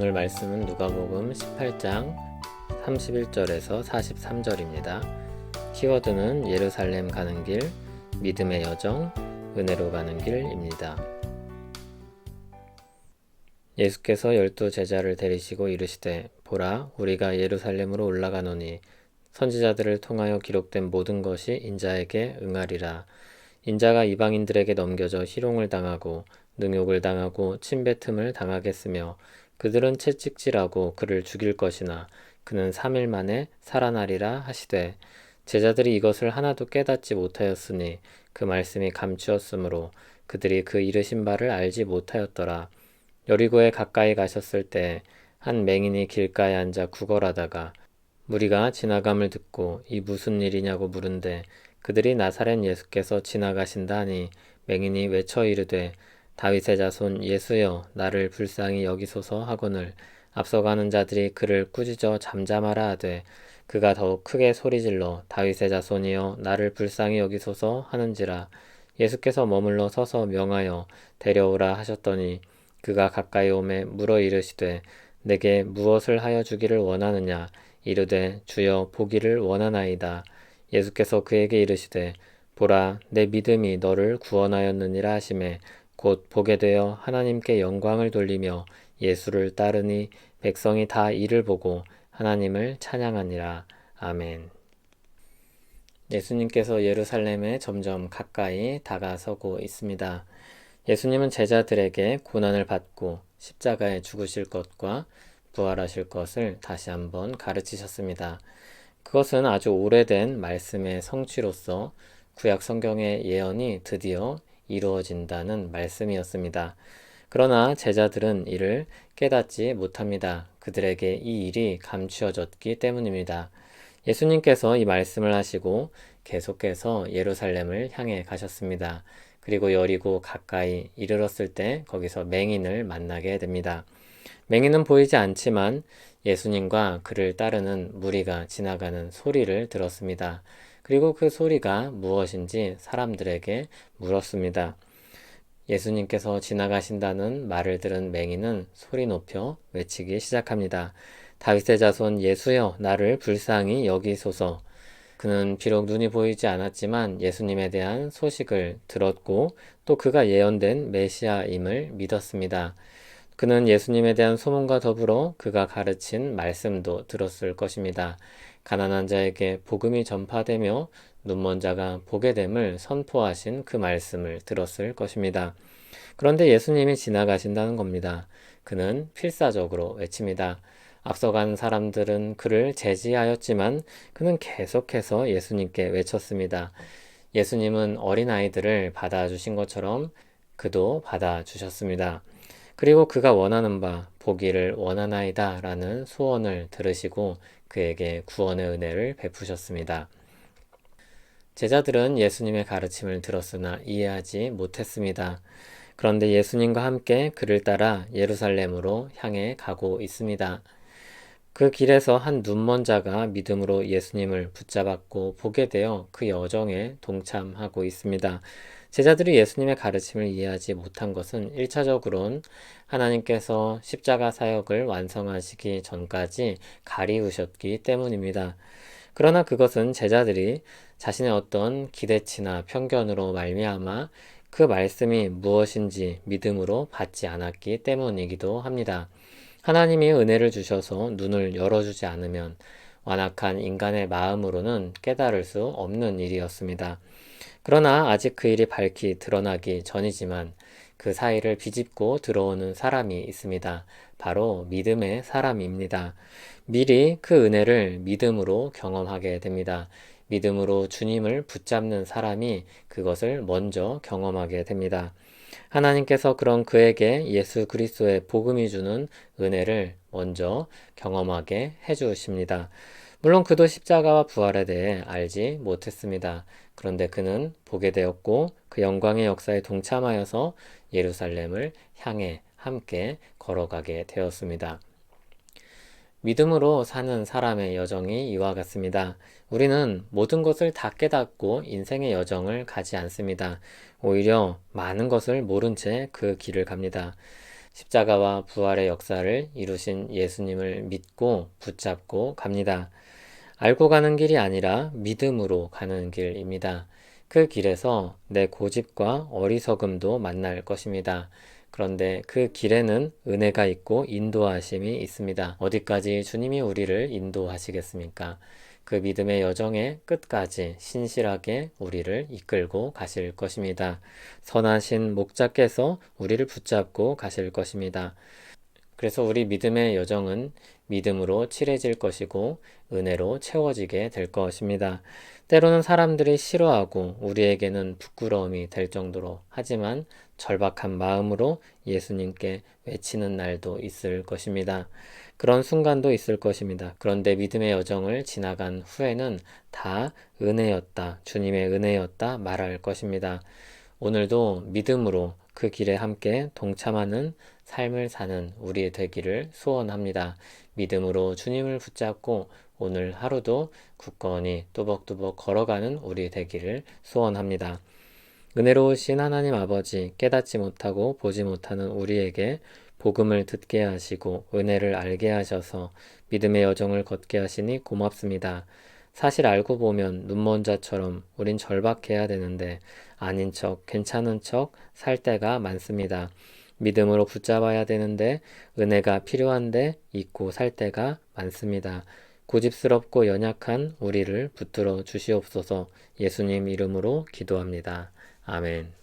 오늘 말씀은 누가복음 18장 31절에서 43절입니다. 키워드는 예루살렘 가는 길, 믿음의 여정, 은혜로 가는 길입니다. 예수께서 열두 제자를 데리시고 이르시되 보라 우리가 예루살렘으로 올라가노니 선지자들을 통하여 기록된 모든 것이 인자에게 응하리라 인자가 이방인들에게 넘겨져 희롱을 당하고 능욕을 당하고 침뱉음을 당하겠으며 그들은 채찍질하고 그를 죽일 것이나 그는 3일 만에 살아나리라 하시되 제자들이 이것을 하나도 깨닫지 못하였으니 그 말씀이 감추었으므로 그들이 그 이르신 바를 알지 못하였더라. 여리고에 가까이 가셨을 때 한 맹인이 길가에 앉아 구걸하다가 무리가 지나감을 듣고 이 무슨 일이냐고 물은데 그들이 나사렛 예수께서 지나가신다 하니 맹인이 외쳐 이르되 다윗의 자손 예수여 나를 불쌍히 여기소서 하거늘 앞서가는 자들이 그를 꾸짖어 잠잠하라 하되 그가 더욱 크게 소리질러 다윗의 자손이여 나를 불쌍히 여기소서 하는지라. 예수께서 머물러 서서 명하여 데려오라 하셨더니 그가 가까이 오매 물어 이르시되 내게 무엇을 하여 주기를 원하느냐? 이르되 주여 보기를 원하나이다 예수께서 그에게 이르시되 보라 내 믿음이 너를 구원하였느니라 하심에 곧 보게 되어 하나님께 영광을 돌리며 예수를 따르니 백성이 다 이를 보고 하나님을 찬양하니라 아멘. 예수님께서 예루살렘에 점점 가까이 다가서고 있습니다. 예수님은 제자들에게 고난을 받고 십자가에 죽으실 것과 부활하실 것을 다시 한번 가르치셨습니다. 그것은 아주 오래된 말씀의 성취로서 구약 성경의 예언이 드디어 이루어진다는 말씀이었습니다. 그러나 제자들은 이를 깨닫지 못합니다. 그들에게 이 일이 감추어졌기 때문입니다. 예수님께서 이 말씀을 하시고 계속해서 예루살렘을 향해 가셨습니다. 그리고 여리고 가까이 이르렀을 때 거기서 맹인을 만나게 됩니다. 맹인은 보이지 않지만 예수님과 그를 따르는 무리가 지나가는 소리를 들었습니다. 그리고 그 소리가 무엇인지 사람들에게 물었습니다. 예수님께서 지나가신다는 말을 들은 맹인은 소리 높여 외치기 시작합니다. 다윗의 자손 예수여 나를 불쌍히 여기소서. 그는 비록 눈이 보이지 않았지만 예수님에 대한 소식을 들었고 또 그가 예언된 메시아임을 믿었습니다. 그는 예수님에 대한 소문과 더불어 그가 가르친 말씀도 들었을 것입니다. 가난한 자에게 복음이 전파되며 눈먼 자가 보게 됨을 선포하신 그 말씀을 들었을 것입니다. 그런데 예수님이 지나가신다는 겁니다. 그는 필사적으로 외칩니다. 앞서간 사람들은 그를 제지하였지만 그는 계속해서 예수님께 외쳤습니다. 예수님은 어린아이들을 받아주신 것처럼 그도 받아주셨습니다. 그리고 그가 원하는 바 보기를 원하나이다 라는 소원을 들으시고 그에게 구원의 은혜를 베푸셨습니다. 제자들은 예수님의 가르침을 들었으나 이해하지 못했습니다. 그런데 예수님과 함께 그를 따라 예루살렘으로 향해 가고 있습니다. 그 길에서 한 눈먼 자가 믿음으로 예수님을 붙잡았고 보게 되어 그 여정에 동참하고 있습니다. 제자들이 예수님의 가르침을 이해하지 못한 것은 1차적으로는 하나님께서 십자가 사역을 완성하시기 전까지 가리우셨기 때문입니다. 그러나 그것은 제자들이 자신의 어떤 기대치나 편견으로 말미암아 그 말씀이 무엇인지 믿음으로 받지 않았기 때문이기도 합니다. 하나님이 은혜를 주셔서 눈을 열어주지 않으면 완악한 인간의 마음으로는 깨달을 수 없는 일이었습니다. 그러나 아직 그 일이 밝히 드러나기 전이지만 그 사이를 비집고 들어오는 사람이 있습니다. 바로 믿음의 사람입니다. 미리 그 은혜를 믿음으로 경험하게 됩니다. 믿음으로 주님을 붙잡는 사람이 그것을 먼저 경험하게 됩니다. 하나님께서 그런 그에게 예수 그리스도의 복음이 주는 은혜를 먼저 경험하게 해 주십니다. 물론 그도 십자가와 부활에 대해 알지 못했습니다. 그런데 그는 보게 되었고 그 영광의 역사에 동참하여서 예루살렘을 향해 함께 걸어가게 되었습니다. 믿음으로 사는 사람의 여정이 이와 같습니다. 우리는 모든 것을 다 깨닫고 인생의 여정을 가지 않습니다. 오히려 많은 것을 모른 채 그 길을 갑니다. 십자가와 부활의 역사를 이루신 예수님을 믿고 붙잡고 갑니다. 알고 가는 길이 아니라 믿음으로 가는 길입니다. 그 길에서 내 고집과 어리석음도 만날 것입니다. 그런데 그 길에는 은혜가 있고 인도하심이 있습니다. 어디까지 주님이 우리를 인도하시겠습니까? 그 믿음의 여정의 끝까지 신실하게 우리를 이끌고 가실 것입니다. 선하신 목자께서 우리를 붙잡고 가실 것입니다. 그래서 우리 믿음의 여정은 믿음으로 칠해질 것이고 은혜로 채워지게 될 것입니다. 때로는 사람들이 싫어하고 우리에게는 부끄러움이 될 정도로 하지만 절박한 마음으로 예수님께 외치는 날도 있을 것입니다. 그런 순간도 있을 것입니다. 그런데 믿음의 여정을 지나간 후에는 다 은혜였다, 주님의 은혜였다 말할 것입니다. 오늘도 믿음으로 그 길에 함께 동참하는 삶을 사는 우리 되기를 소원합니다. 믿음으로 주님을 붙잡고 오늘 하루도 굳건히 또벅또벅 걸어가는 우리 되기를 소원합니다. 은혜로우신 하나님 아버지 깨닫지 못하고 보지 못하는 우리에게 복음을 듣게 하시고 은혜를 알게 하셔서 믿음의 여정을 걷게 하시니 고맙습니다. 사실 알고 보면 눈먼 자처럼 우린 절박해야 되는데 아닌 척, 괜찮은 척 살 때가 많습니다. 믿음으로 붙잡아야 되는데 은혜가 필요한데 잊고 살 때가 많습니다. 고집스럽고 연약한 우리를 붙들어 주시옵소서 예수님 이름으로 기도합니다. 아멘.